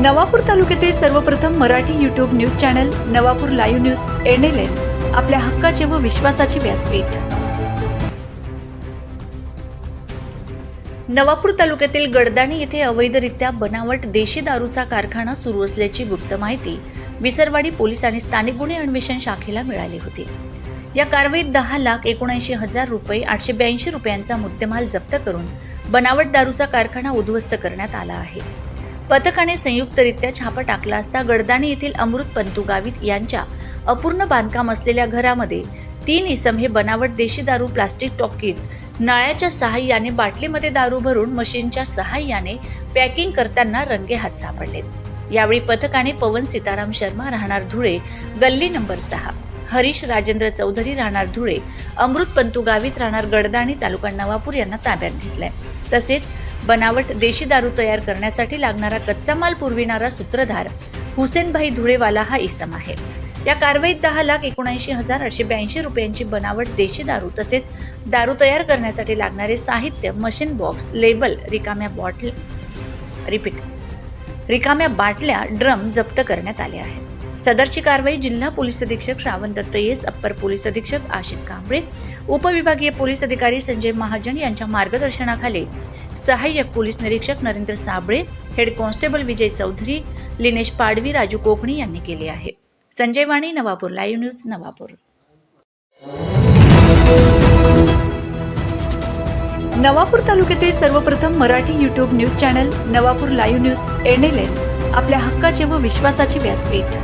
नवापूर तालुक्यातील सर्वप्रथम Marathi YouTube news channel Navapur live news NLN आपल्या हक्काचे व विश्वासाचे व्यासपीठ. नवापूर तालुक्यातील गडदाणी येथे अवैधरित्या बनावट देशी दारूचा कारखाना सुरू असल्याची गुप्त माहिती विसरवाडी पोलीस आणि स्थानिक गुन्हे अन्वेषण शाखेला मिळाली होती. या कारवाईत दहा लाख एकोणऐंशी हजार रुपये आठशे ब्याऐंशी रुपयांचा मुद्देमाल जप्त करून बनावट दारूचा कारखाना उद्ध्वस्त करण्यात आला आहे. पथकाने संयुक्तरित्या छापा टाकला असता गडदाणी येथील अमृत पंतू गावित यांच्या अपूर्ण बांधकाम असलेल्या घरामध्ये तीन इसम हे बनावट देशी दारू प्लास्टिक टॉकीत नळ्याच्या सहाय्याने बाटलीमध्ये दारू भरून मशीनच्या सहाय्याने पॅकिंग करताना रंगे हात सापडलेत. यावेळी पथकाने पवन सीताराम शर्मा राहणार धुळे गल्ली नंबर सहा हरीश राजेंद्र चौधरी राहणार धुळे अमृत पंतू गावित राहणार गडदाणी तालुका नवापूर यांना ताब्यात घेतलाय. तसेच बनावट देशी दारू तयार करण्यासाठी लागणारा कच्चा माल पुरविणारा सूत्रधार हुसेनभाई धुळेवाला हा इसम आहे. या कारवाईत दहा लाख एकोणऐंशी हजार आठशे ब्याऐंशी रुपयांची बनावट देशी दारू तसेच दारू तयार करण्यासाठी लागणारे साहित्य मशीन बॉक्स लेबल रिकाम्या बॉटल रिपीट रिकाम्या बाटल्या ड्रम जप्त करण्यात आले आहेत. सदरची कारवाई जिल्हा पोलीस अधीक्षक श्रावण दत्त येस अप्पर पोलीस अधीक्षक आशित कांबळे उपविभागीय पोलीस अधिकारी संजय महाजन यांच्या मार्गदर्शनाखाली सहाय्यक पोलीस निरीक्षक नरेंद्र साबळे हेड कॉन्स्टेबल विजय चौधरी लिनेश पाडवी राजू कोकणी यांनी केले आहे. Sanjay Vani Navapur live news Navapur. Navapur तालुक्यातील सर्वप्रथम Marathi YouTube news channel Navapur live news NLN आपल्या हक्काचे व विश्वासाचे व्यासपीठ.